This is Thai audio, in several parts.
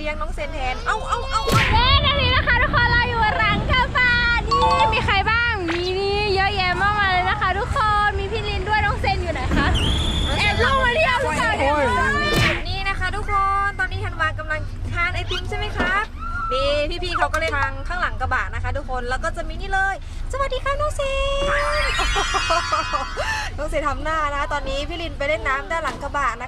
ลี้ยงน้องเซนแทน เอ้าเอ้าเอ้าเอ้าเย้นาทีนะคะทุกคนเราอยู่รังกาบานี่มีใครบ้าง มีนี่เยอะแยะมากมายเลยนะคะ ทุกคน มีพี่ลินด้วยน้องเซนอยู่ไหนคะแอบลงมาเที่ยวหรือเปล่าเนี่ยนี่นะคะ ทุกคน ตอนนี้ธันวากำลังทานไอติมใช่ไหมครับนี่พี่ๆเขาก็เลยทางข้างหลังกระบะนะคะ ทุกคน แล้วก็จะมีนี่เลย สวัสดีค่ะน้องเซนน้องเซนทำหน้านะ ตอนนี้พี่ลินไปเล่นน้ำด้านหลังกระบะนะ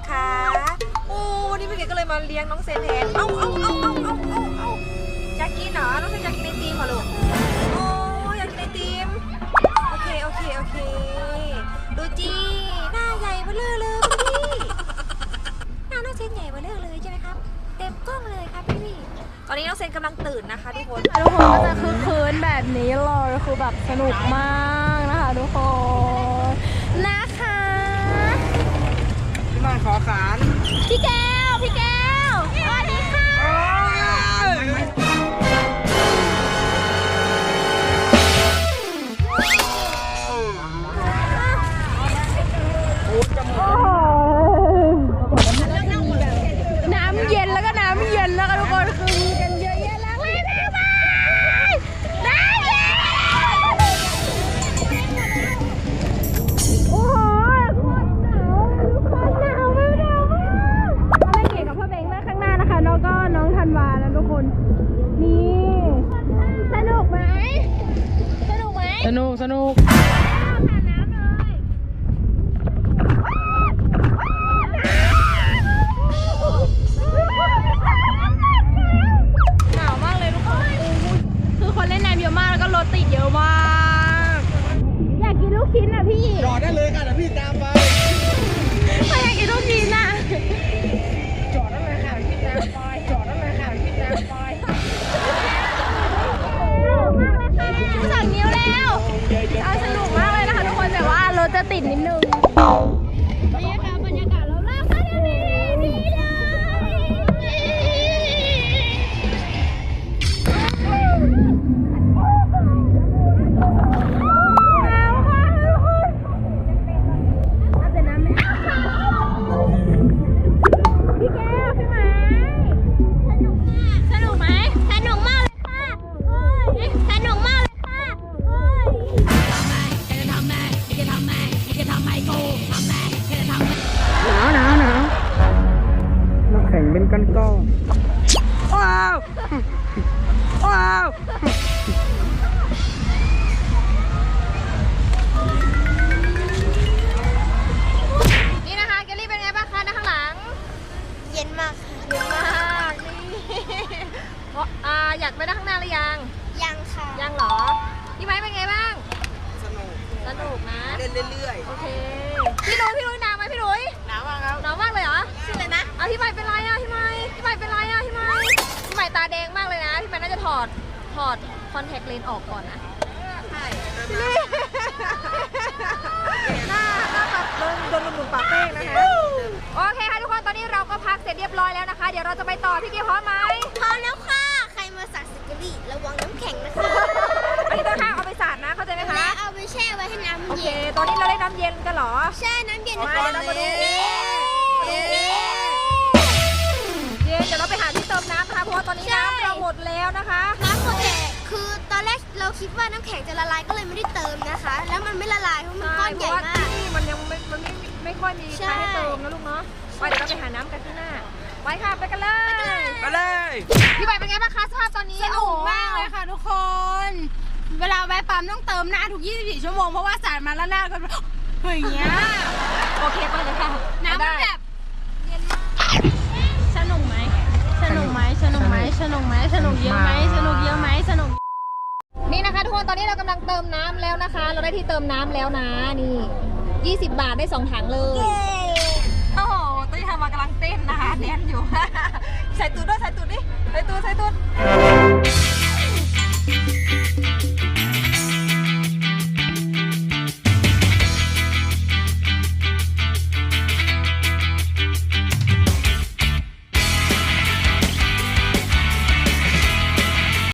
คะโอ้วัน นเลี้ยงน้องเซนแทนเอ้าเอ้าเอ้าเอ้าเอ้าเอ้าเอ้าอยากกินเหรอ น้องเซนอยากกินไอติมเหรอลูก โอ้อยากกินไอติม โอเค โอเค โอเค ดูจีหน้าใหญ่เบ้อเลอเลยพี่หน้าน้องเซนใหญ่เบ้อเลอเลยใช่ไหมครับ เต็มกล้องเลยครับพี่ ตอนนี้น้องเซนกำลังตื่นนะคะทุกคน ทุกคนก็จะคือคืนแบบนี้เลยคือแบบสนุกมากนะคะทุกคน สนุกไหมสนุก ก้อนก้อนว้าวว้าวนี่นะคะเกลลี่เป็นไงบ้างคะนะข้างหลัง เย็นมากค่ะเยอะมากนี่เพราะอ่าอยากไปนั่งข้างหน้าหรือยัง ยังค่ะ ยังเหรอพี่ไม้เป็นไงบ้าง สนุกสนุกนะ เล่นเรื่อยโอเค พี่ลุยพี่ลุยหนาวไหมพี่ลุยๆหนาวมากครับ หนาวมากเลยเหรอ ชื่ออะไรนะอะพี่ใหม่เป็นไร ถอดคอนแทคเลนส์ออกก่อนนะ ใช่หน้าหน้าแบบโดนโดนหนุ่มๆปากเป้งนะคะ โอเคค่ะทุกคน ตอนนี้เราก็พักเสร็จเรียบร้อยแล้วนะคะ เดี๋ยวเราจะไปต่อพี่เกียวพร้อมไหมพร้อมแล้วค่ะ ใครมาสั่งสกิลี่ระวังน้ำแข็งนะคะอันนี้ต้องห้ามเอาไปสาดนะ เข้าใจไหมคะ และเอาไปแช่ไว้ให้น้ำโอเค เย็นตอนนี้เราได้น้ำเย็นกันเหรอ แช่น้ำเย็นมานะคะเดี๋ยวเรามาดูเย็นเดี๋ยวเราไปหาที่เติมน้ำนะคะ เพราะว่าตอนนี้น้ำเราหมดแล้วนะคะ เราคิดว่าน้ำแข็งจะละลายก็เลยไม่ได้เติมนะคะ แล้วมันไม่ละลายเพราะมันก้อนใหญ่มากที่มันยังไม่มันไม่ไม่ค่อยมีใช่ใครให้เติมนะลูกเนาะไปเดี๋ยวเราไปหาน้ำกันที่หน้า ไปค่ะ ไปกันเลยไปเลย พี่ใบเป็นไงบ้างคะสภาพตอนนี้สนุกมากเลยค่ะทุกคน เวลาแวะปั๊มต้องเติมหน้าทุก 24 ชั่วโมง เพราะว่าสาดมาแล้วหน้าก็แบบอย่างเงี้ย โอเคไปเลยค่ะน้ำมันได้แบบสนุกไหมสนุกไหมสนุกไหมสนุกไหมสนุกเยอะไหม กคนตอนนี้เรากำลังเติมน้ำแล้วนะคะ เราได้ที่เติมน้ำแล้วนะนี่20 บาทได้สองถังเลยโอ้โหตุ้ยทำมากำลังเต้นนะคะแน่นอยู่ ใส่ตูดด้วยใส่ตูดดิใส่ตูดใส่ตูด